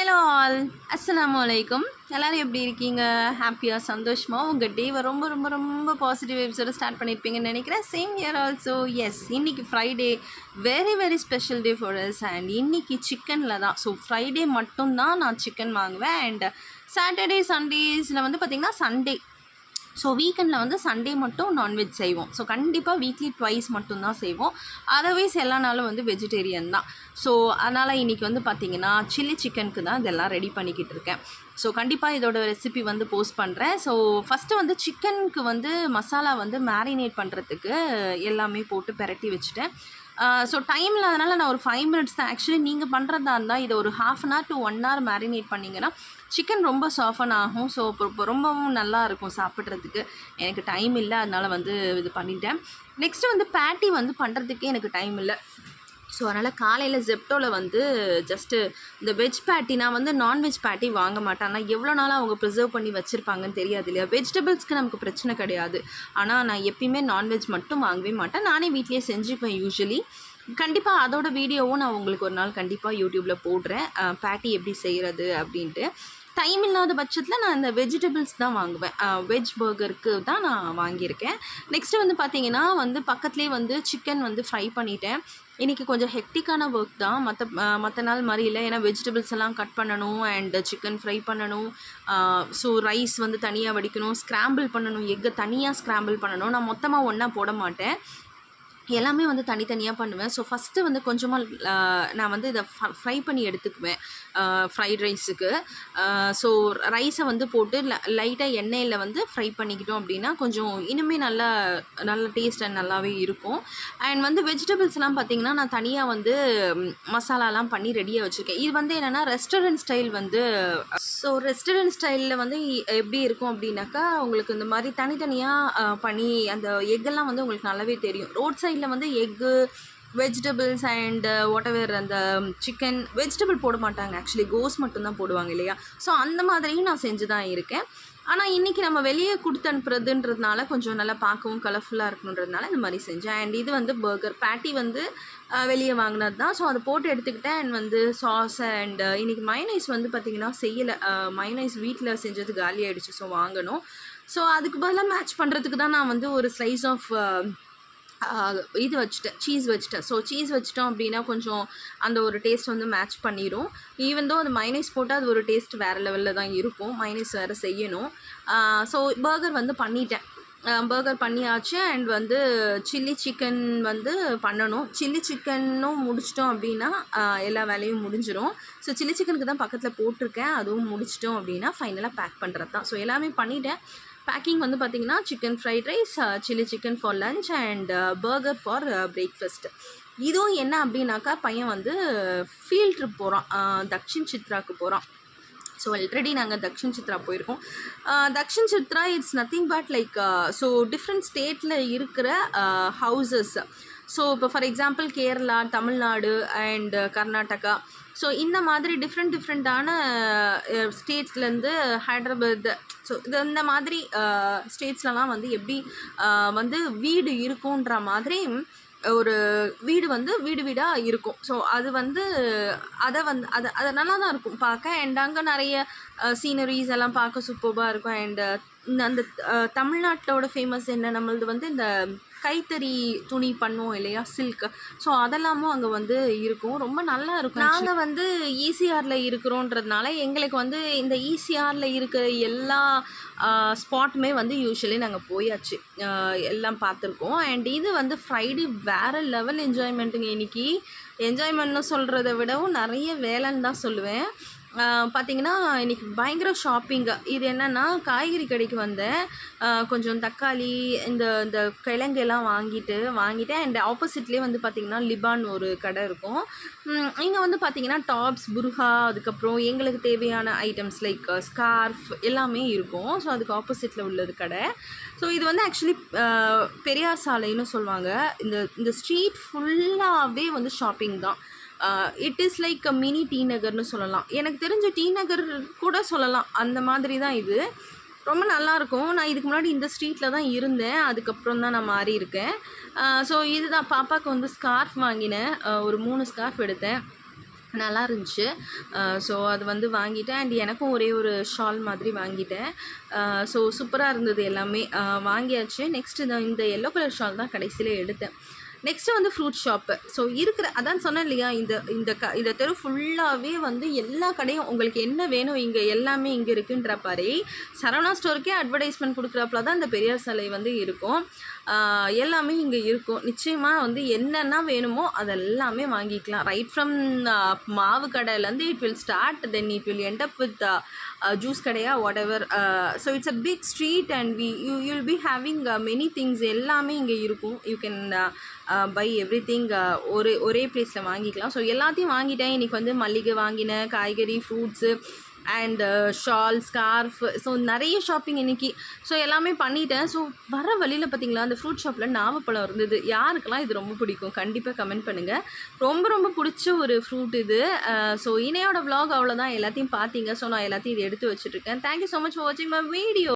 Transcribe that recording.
Hello all அஸ்லாம் வலைக்கும் எல்லோரும் எப்படி இருக்கீங்க? ஹாப்பியாக சந்தோஷமாக உங்கள் டேவை ரொம்ப ரொம்ப ரொம்ப பாசிட்டிவ் வைப்ஸோட ஸ்டார்ட் பண்ணியிருப்பீங்கன்னு நினைக்கிறேன். சேம் இயர் ஆல்சோ எஸ் இன்றைக்கி Friday very very special day for us and இன்றைக்கி சிக்கனில் தான். ஸோ ஃப்ரைடே மட்டும்தான் நான் சிக்கன் வாங்குவேன். அண்ட் சாட்டர்டே சண்டேஸில் வந்து பார்த்திங்கன்னா சண்டே ஸோ வீக்கெண்டில் வந்து சண்டே மட்டும் நான்வெஜ் செய்வோம். ஸோ கண்டிப்பாக வீக்லி ட்வைஸ் மட்டும்தான் செய்வோம். அதர்வைஸ் எல்லா நாளும் வந்து வெஜிடேரியன் தான். ஸோ அதனால் இன்றைக்கி வந்து பார்த்திங்கன்னா சில்லி சிக்கனுக்கு தான் இதெல்லாம் ரெடி பண்ணிக்கிட்டு இருக்கேன். ஸோ கண்டிப்பாக இதோட ரெசிபி வந்து போஸ்ட் பண்ணுறேன் ஸோ ஃபஸ்ட்டு வந்து சிக்கனுக்கு வந்து மசாலா வந்து மேரினேட் பண்ணுறதுக்கு எல்லாமே போட்டு பெரட்டி வச்சுட்டேன். ஸோ டைம் இல்லாதனால நான் ஒரு ஃபைவ் மினிட்ஸ் தான். ஆக்சுவலி நீங்கள் பண்ணுறதா இருந்தால் இதை ஒரு half an hour to one hour marinate பண்ணிங்கன்னா சிக்கன் ரொம்ப சாஃபன் ஆகும். ஸோ இப்போ ரொம்பவும் நல்லா இருக்கும் சாப்பிட்றதுக்கு. எனக்கு டைம் இல்லை அதனால் வந்து இது பண்ணிட்டேன். நெக்ஸ்ட்டு வந்து பேட்டி வந்து பண்ணுறதுக்கே எனக்கு டைம் இல்லை. ஸோ அதனால் காலையில் ஜெப்டோவில் வந்து ஜஸ்ட்டு இந்த வெஜ் பேட்டி நான் வந்து நான்வெஜ் பேட்டி வாங்க மாட்டேன். ஆனால் எவ்வளோ நாளாக அவங்க ப்ரிசர்வ் பண்ணி வச்சுருப்பாங்கன்னு தெரியாது இல்லையா? வெஜிடபிள்ஸ்க்கு நமக்கு பிரச்சனை கிடையாது. ஆனால் நான் எப்பயுமே நான்வெஜ் மட்டும் வாங்கவே மாட்டேன். நானே வீட்லேயே செஞ்சுப்பேன் யூஸ்வலி கண்டிப்பாக அதோட வீடியோவும் நான் உங்களுக்கு ஒரு நாள் கண்டிப்பாக யூடியூப்பில் போடுறேன். பேட்டி எப்படி செய்கிறது அப்படின்ட்டு. டைம் இல்லாத பட்சத்தில் நான் இந்த வெஜிடபிள்ஸ் தான் வாங்குவேன். வெஜ் பர்கருக்கு தான் நான் வாங்கியிருக்கேன். நெக்ஸ்ட்டு வந்து பார்த்தீங்கன்னா வந்து பக்கத்துலேயே வந்து சிக்கன் வந்து ஃப்ரை பண்ணிட்டேன். இன்றைக்கி கொஞ்சம் ஹெக்டிக்கான ஒர்க் தான். மற்ற மற்ற நாள் மாதிரி இல்லை. ஏன்னா வெஜிடபிள்ஸ் எல்லாம் கட் பண்ணணும் அண்ட் சிக்கன் ஃப்ரை பண்ணணும். ஸோ ரைஸ் வந்து தனியாக வடிக்கணும் ஸ்க்ராம்பிள் பண்ணணும். எக்கை தனியாக ஸ்க்ராம்பிள் பண்ணணும். நான் மொத்தமாக ஒன்றா போட மாட்டேன். எல்லாமே வந்து தனித்தனியாக பண்ணுவேன். ஸோ ஃபஸ்ட்டு வந்து கொஞ்சமாக நான் வந்து இதை ஃப்ரை பண்ணி எடுத்துக்குவேன். ஃப்ரைட் ரைஸுக்கு ஸோ ரைஸை வந்து போட்டு லைட்டாக எண்ணெயில் வந்து ஃப்ரை பண்ணிக்கிட்டோம் அப்படின்னா கொஞ்சம் இனிமே நல்லா நல்ல டேஸ்ட் அண்ட் நல்லாவே இருக்கும். அண்ட் வந்து வெஜிடபிள்ஸ்லாம் பார்த்திங்கன்னா நான் தனியாக வந்து மசாலாலாம் பண்ணி ரெடியாக வச்சுருக்கேன். இது வந்து என்னென்னா ரெஸ்டாரண்ட் ஸ்டைல் வந்து ஸோ ரெஸ்டாரண்ட் ஸ்டைலில் வந்து எப்படி இருக்கும் அப்படின்னாக்கா உங்களுக்கு இந்த மாதிரி தனித்தனியாக பண்ணி அந்த எக்கெல்லாம் வந்து உங்களுக்கு நல்லாவே தெரியும். ரோட் சைடில் வந்து எக்கு வெஜிடபிள்ஸ் அண்ட் வாட்டவர் அந்த சிக்கன் வெஜிடபிள் போட மாட்டாங்க. ஆக்சுவலி கோஸ் மட்டும்தான் போடுவாங்க இல்லையா? ஸோ அந்த மாதிரியும் நான் செஞ்சு தான் இருக்கேன். ஆனால் இன்றைக்கி நம்ம வெளியே கொடுத்து அனுப்புறதுன்றதுனால கொஞ்சம் நல்லா பார்க்கவும் கலர்ஃபுல்லாக இருக்கணுன்றதுனால இந்த மாதிரி செஞ்சேன். அண்ட் இது வந்து பர்கர் பேட்டி வந்து வெளியே வாங்கினது தான் ஸோ அதை போட்டு எடுத்துக்கிட்டேன். அண்ட் வந்து சாஸ் அண்ட் இன்றைக்கி மைனைஸ் வந்து பார்த்திங்கன்னா செய்யலை. மைனைஸ் வீட்டில் செஞ்சது காலி ஆகிடுச்சு ஸோ வாங்கணும். ஸோ அதுக்கு பதிலாக மேட்ச் பண்ணுறதுக்கு தான் நான் வந்து ஒரு ஸ்லைஸ் ஆஃப் இது வச்சுட்டேன் சீஸ் வச்சுட்டேன் ஸோ சீஸ் வச்சிட்டோம் அப்படின்னா கொஞ்சம் அந்த ஒரு டேஸ்ட் வந்து மேட்ச் பண்ணிடும் ஈவன் தோ அந்த மைனஸ் போட்டால் அது ஒரு டேஸ்ட் வேறு லெவலில் தான் இருக்கும். மைனஸ் வேறு செய்யணும். ஸோ பர்கர் வந்து பண்ணிட்டேன். பர்கர் பண்ணியாச்சு அண்ட் வந்து சில்லி சிக்கன் வந்து பண்ணணும். சில்லி சிக்கனும் முடிச்சிட்டோம் அப்படின்னா எல்லா வேலையும் முடிஞ்சிடும் ஸோ சில்லி சிக்கனுக்கு தான் பக்கத்தில் போட்டிருக்கேன். அதுவும் முடிச்சிட்டோம் அப்படின்னா ஃபைனலாக பேக் பண்ணுறது தான் ஸோ எல்லாமே பண்ணிட்டேன். பேக்கிங் வந்து பார்த்திங்கன்னா chicken fried rice chilli chicken for lunch and burger for breakfast இதுவும் என்ன அப்படின்னாக்கா பையன் வந்து ஃபீல்ட் ட்ரிப் போகிறான் தக்ஷின் சித்ராக்கு போகிறான் ஸோ ஆல்ரெடி நாங்கள் தக்ஷின் சித்ரா போயிருக்கோம். Dakshin Chitra it's nothing but like so different ஸ்டேட்டில் இருக்கிற uh, ஹவுசஸ் ஸோ இப்போ for example Kerala Tamil Nadu and Karnataka so இந்த மாதிரி டிஃப்ரெண்ட் டிஃப்ரெண்ட்டான ஸ்டேட்ஸ்லேருந்து ஹைதராபாத் ஸோ இது இந்த மாதிரி ஸ்டேட்ஸ்லலாம் வந்து எப்படி வந்து வீடு இருக்குன்ற மாதிரி ஒரு வீடு வந்து வீடு வீடாக இருக்கும். ஸோ அது வந்து அதை வந்து அதை அதை நல்லா தான் இருக்கும். பார்க்க அண்ட் அங்கே நிறைய சீனரிஸ் எல்லாம் பார்க்க சூப்பராக இருக்கும். அண்டு அந்த தமிழ்நாட்டோட ஃபேமஸ் என்ன? நம்மளது வந்து இந்த கைத்தறி துணி பண்ணுவோம் இல்லையா? சில்க் ஸோ அதெல்லாமும் அங்கே வந்து இருக்கும். ரொம்ப நல்லா இருக்கும் நாங்கள் வந்து ஈசிஆரில் இருக்கிறோன்றதுனால எங்களுக்கு வந்து இந்த ஈசிஆரில் இருக்கிற எல்லா ஸ்பாட்டுமே வந்து யூஸ்வலி நாங்கள் போயாச்சு. எல்லாம் பார்த்துருக்கோம். அண்ட் இது வந்து ஃப்ரைடே வேறு லெவல் என்ஜாய்மெண்ட்டுங்க இன்றைக்கி என்ஜாய்மெண்ட்னு சொல்கிறத விடவும் நிறைய வேலைன்னு தான் சொல்லுவேன். பார்த்திங்கன்னா இன்றைக்கி பயங்கர ஷாப்பிங்கு இது என்னென்னா காய்கறி கடைக்கு வந்தேன். கொஞ்சம் தக்காளி இந்த இந்த கிழங்கெல்லாம் வாங்கிட்டு வாங்கிட்டேன். அண்ட் ஆப்போசிட்லேயே வந்து பார்த்திங்கன்னா லிபான் ஒரு கடை இருக்கும். இங்கே வந்து பார்த்திங்கன்னா டாப்ஸ் புருஹா அதுக்கப்புறம் எங்களுக்கு தேவையான ஐட்டம்ஸ் லைக் ஸ்கார்ஃப் எல்லாமே இருக்கும். ஸோ அதுக்கு ஆப்போசிட்டில் உள்ளது கடை. ஸோ இது வந்து ஆக்சுவலி பெரியார் சாலைன்னு சொல்லுவாங்க. இந்த இந்த ஸ்ட்ரீட் ஃபுல்லாகவே வந்து ஷாப்பிங் தான். It is like a mini T நகர்னு சொல்லலாம். எனக்கு தெரிஞ்ச டி நகர் கூட சொல்லலாம். அந்த மாதிரி தான் இது. ரொம்ப நல்லாயிருக்கும் நான் இதுக்கு முன்னாடி இந்த ஸ்ட்ரீட்டில் தான் இருந்தேன். அதுக்கப்புறம் தான் நான் மாறி இருக்கேன். ஸோ இதுதான் பாப்பாவுக்கு வந்து ஸ்கார்ஃப் வாங்கினேன். ஒரு மூணு ஸ்கார்ஃப் எடுத்தேன். நல்லா இருந்துச்சு. ஸோ அது வந்து வாங்கிட்டேன். அண்ட் எனக்கும் ஒரே ஒரு ஷால் மாதிரி வாங்கிட்டேன். ஸோ சூப்பராக இருந்தது எல்லாமே. வாங்கியாச்சு. நெக்ஸ்ட் இந்த எல்லோ கலர் ஷால் தான் கடைசியில் எடுத்தேன். நெக்ஸ்ட்டு வந்து ஃப்ரூட் ஷாப்பு ஸோ இருக்கிற அதான் சொன்னேன் இல்லையா இந்த இந்த க இந்த தெரு ஃபுல்லாகவே வந்து எல்லா கடையும் உங்களுக்கு என்ன வேணும் இங்கே எல்லாமே இங்கே இருக்குன்ற பாரு. சரவணா ஸ்டோருக்கே அட்வர்டைஸ்மெண்ட் கொடுக்குறாப்புல தான் இந்த பெரியார் சிலை வந்து இருக்கும். எல்லாமே இங்கே இருக்கும். நிச்சயமாக வந்து என்னென்ன வேணுமோ அதெல்லாமே வாங்கிக்கலாம். ரைட் ஃப்ரம் மாவு கடையிலேருந்து it will start then it will end up with juice கடையா whatever so it's a big street and we you you'll be having many things எல்லாமே இங்கே இருக்கும். You can buy everything ஒரே ஒரே பிளேஸில் வாங்கிக்கலாம். ஸோ எல்லாத்தையும் வாங்கிட்டேன். இன்றைக்கி வந்து மல்லிகை வாங்கினேன் காய்கறி fruits and shawl scarf so நிறைய ஷாப்பிங் இன்னைக்கு. ஸோ எல்லாமே பண்ணிட்டேன். ஸோ வர வழியில் பார்த்தீங்களா அந்த ஃப்ரூட் ஷாப்பில் நாவப்பழம் இருந்தது. யாருக்கெல்லாம் இது ரொம்ப பிடிக்கும்? கண்டிப்பாக கமெண்ட் பண்ணுங்கள் ரொம்ப ரொம்ப பிடிச்ச ஒரு ஃப்ரூட் இது. ஸோ இணையோட vlog அவ்வளோதான் எல்லாத்தையும் பார்த்தீங்க ஸோ நான் எல்லாத்தையும் இது எடுத்து வச்சுட்ருக்கேன் thank you so much for வாட்சிங் மை வீடியோ